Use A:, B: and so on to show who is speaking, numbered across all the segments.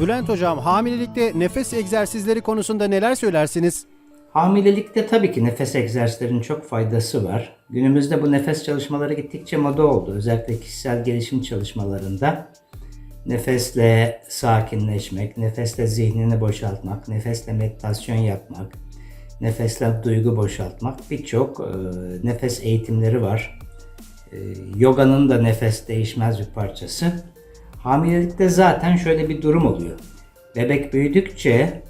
A: Bülent Hocam hamilelikte nefes egzersizleri konusunda neler söylersiniz?
B: Hamilelikte tabii ki nefes egzersizlerinin çok faydası var. Günümüzde bu nefes çalışmaları gittikçe moda oldu. Özellikle kişisel gelişim çalışmalarında nefesle sakinleşmek, nefesle zihnini boşaltmak, nefesle meditasyon yapmak, nefesle duygu boşaltmak birçok e, nefes eğitimleri var. E, yoganın da nefes değişmez bir parçası. Hamilelikte zaten şöyle bir durum oluyor. Bebek büyüdükçe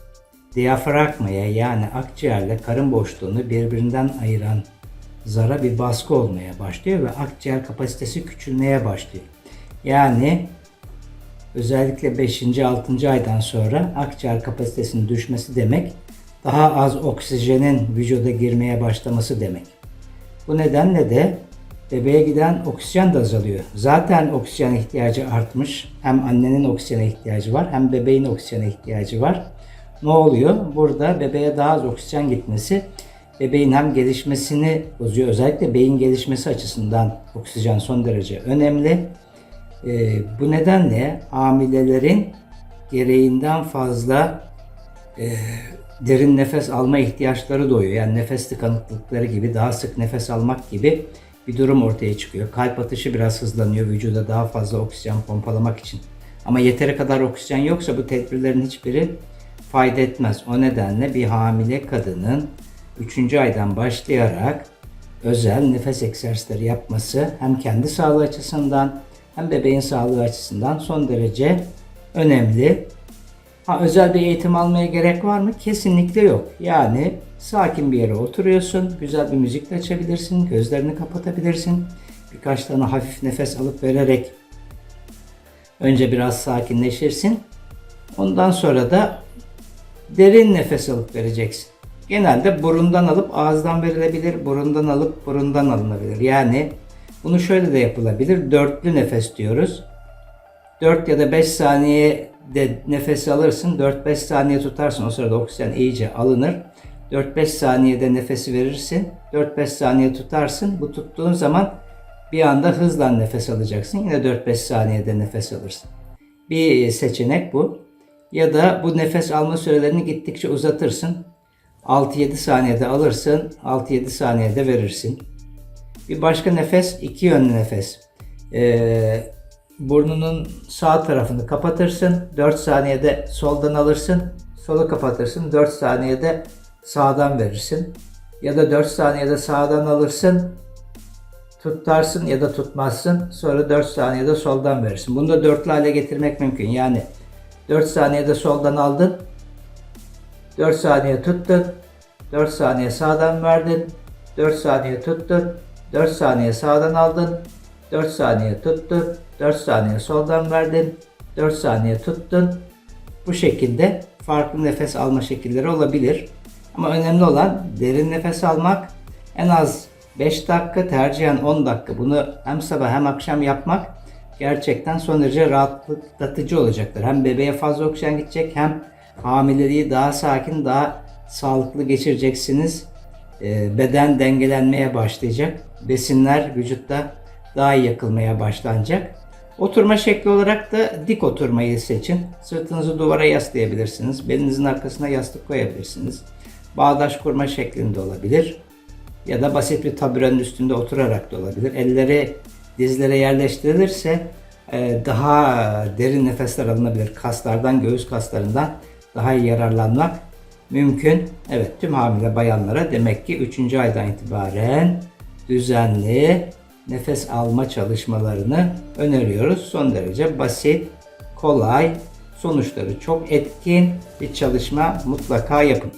B: diyafragmaya yani akciğerle karın boşluğunu birbirinden ayıran zara bir baskı olmaya başlıyor ve akciğer kapasitesi küçülmeye başlıyor. Yani özellikle 5. 6. aydan sonra akciğer kapasitesinin düşmesi demek daha az oksijenin vücuda girmeye başlaması demek. Bu nedenle de bebeğe giden oksijen de azalıyor. Zaten oksijen ihtiyacı artmış. Hem annenin oksijene ihtiyacı var hem bebeğin oksijene ihtiyacı var. Ne oluyor? Burada bebeğe daha az oksijen gitmesi bebeğin hem gelişmesini bozuyor. Özellikle beyin gelişmesi açısından oksijen son derece önemli. Ee, bu nedenle hamilelerin gereğinden fazla e, derin nefes alma ihtiyaçları doğuyor. Yani nefes tıkanıklıkları gibi daha sık nefes almak gibi bir durum ortaya çıkıyor. Kalp atışı biraz hızlanıyor vücuda daha fazla oksijen pompalamak için. Ama yeteri kadar oksijen yoksa bu tedbirlerin hiçbiri fayda etmez. O nedenle bir hamile kadının 3. aydan başlayarak özel nefes egzersizleri yapması hem kendi sağlığı açısından hem bebeğin sağlığı açısından son derece önemli. Ha, özel bir eğitim almaya gerek var mı? Kesinlikle yok. Yani sakin bir yere oturuyorsun, güzel bir müzik de açabilirsin, gözlerini kapatabilirsin. Birkaç tane hafif nefes alıp vererek önce biraz sakinleşirsin. Ondan sonra da derin nefes alıp vereceksin. Genelde burundan alıp ağızdan verilebilir, burundan alıp burundan alınabilir. Yani bunu şöyle de yapılabilir. Dörtlü nefes diyoruz. 4 ya da 5 saniye de nefes alırsın. 4-5 saniye tutarsın. O sırada oksijen iyice alınır. 4-5 saniyede nefesi verirsin. 4-5 saniye tutarsın. Bu tuttuğun zaman bir anda hızla nefes alacaksın. Yine 4-5 saniyede nefes alırsın. Bir seçenek bu. Ya da bu nefes alma sürelerini gittikçe uzatırsın. 6-7 saniyede alırsın. 6-7 saniyede verirsin. Bir başka nefes iki yönlü nefes. Ee, burnunun sağ tarafını kapatırsın. 4 saniyede soldan alırsın. Solu kapatırsın. 4 saniyede sağdan verirsin. Ya da 4 saniyede sağdan alırsın. Tutarsın ya da tutmazsın. Sonra 4 saniyede soldan verirsin. Bunu da dörtlü hale getirmek mümkün. Yani 4 saniyede soldan aldın. 4 saniye tuttun. 4 saniye sağdan verdin. 4 saniye tuttun. 4 saniye sağdan aldın. 4 saniye tuttun. 4 saniye soldan verdin. 4 saniye tuttun. Bu şekilde farklı nefes alma şekilleri olabilir. Ama önemli olan derin nefes almak. En az 5 dakika tercihen 10 dakika. Bunu hem sabah hem akşam yapmak gerçekten son derece rahatlatıcı olacaktır. Hem bebeğe fazla oksijen gidecek hem hamileliği daha sakin, daha sağlıklı geçireceksiniz. Ee, beden dengelenmeye başlayacak. Besinler vücutta daha iyi yakılmaya başlanacak. Oturma şekli olarak da dik oturmayı seçin. Sırtınızı duvara yaslayabilirsiniz. Belinizin arkasına yastık koyabilirsiniz. Bağdaş kurma şeklinde olabilir. Ya da basit bir taburenin üstünde oturarak da olabilir. Elleri dizlere yerleştirilirse e, daha derin nefesler alınabilir. Kaslardan, göğüs kaslarından daha iyi yararlanmak mümkün. Evet tüm hamile bayanlara demek ki 3. aydan itibaren düzenli nefes alma çalışmalarını öneriyoruz. Son derece basit, kolay, sonuçları çok etkin bir çalışma mutlaka yapın.